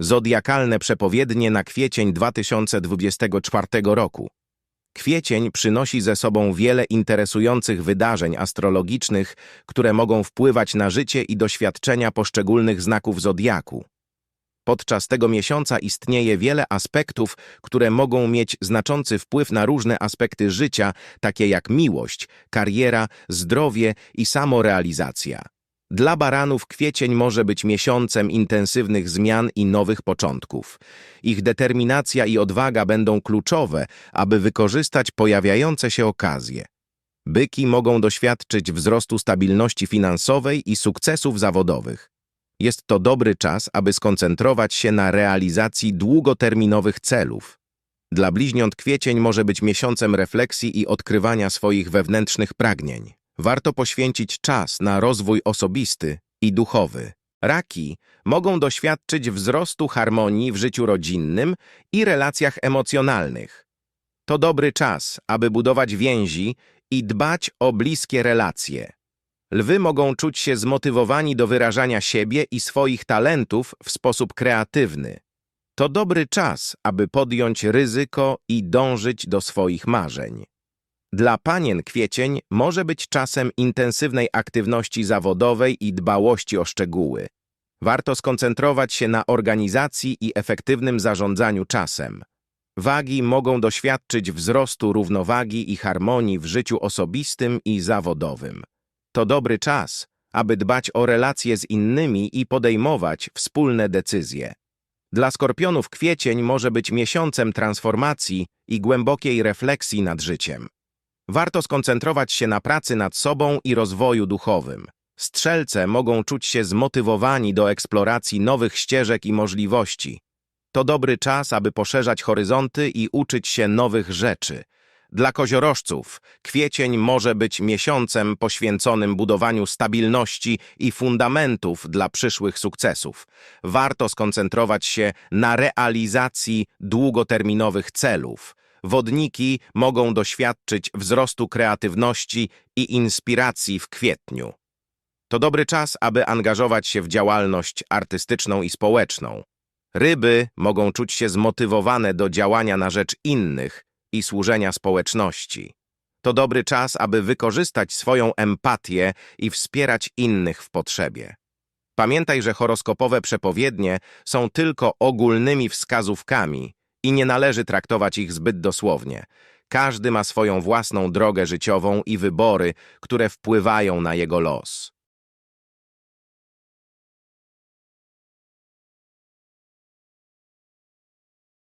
Zodiakalne przepowiednie na kwiecień 2024 roku. Kwiecień przynosi ze sobą wiele interesujących wydarzeń astrologicznych, które mogą wpływać na życie i doświadczenia poszczególnych znaków zodiaku. Podczas tego miesiąca istnieje wiele aspektów, które mogą mieć znaczący wpływ na różne aspekty życia, takie jak miłość, kariera, zdrowie i samorealizacja. Dla baranów kwiecień może być miesiącem intensywnych zmian i nowych początków. Ich determinacja i odwaga będą kluczowe, aby wykorzystać pojawiające się okazje. Byki mogą doświadczyć wzrostu stabilności finansowej i sukcesów zawodowych. Jest to dobry czas, aby skoncentrować się na realizacji długoterminowych celów. Dla bliźniąt kwiecień może być miesiącem refleksji i odkrywania swoich wewnętrznych pragnień. Warto poświęcić czas na rozwój osobisty i duchowy. Raki mogą doświadczyć wzrostu harmonii w życiu rodzinnym i relacjach emocjonalnych. To dobry czas, aby budować więzi i dbać o bliskie relacje. Lwy mogą czuć się zmotywowani do wyrażania siebie i swoich talentów w sposób kreatywny. To dobry czas, aby podjąć ryzyko i dążyć do swoich marzeń. Dla panien kwiecień może być czasem intensywnej aktywności zawodowej i dbałości o szczegóły. Warto skoncentrować się na organizacji i efektywnym zarządzaniu czasem. Wagi mogą doświadczyć wzrostu równowagi i harmonii w życiu osobistym i zawodowym. To dobry czas, aby dbać o relacje z innymi i podejmować wspólne decyzje. Dla skorpionów kwiecień może być miesiącem transformacji i głębokiej refleksji nad życiem. Warto skoncentrować się na pracy nad sobą i rozwoju duchowym. Strzelce mogą czuć się zmotywowani do eksploracji nowych ścieżek i możliwości. To dobry czas, aby poszerzać horyzonty i uczyć się nowych rzeczy. Dla koziorożców kwiecień może być miesiącem poświęconym budowaniu stabilności i fundamentów dla przyszłych sukcesów. Warto skoncentrować się na realizacji długoterminowych celów. Wodniki mogą doświadczyć wzrostu kreatywności i inspiracji w kwietniu. To dobry czas, aby angażować się w działalność artystyczną i społeczną. Ryby mogą czuć się zmotywowane do działania na rzecz innych i służenia społeczności. To dobry czas, aby wykorzystać swoją empatię i wspierać innych w potrzebie. Pamiętaj, że horoskopowe przepowiednie są tylko ogólnymi wskazówkami i nie należy traktować ich zbyt dosłownie. Każdy ma swoją własną drogę życiową i wybory, które wpływają na jego los.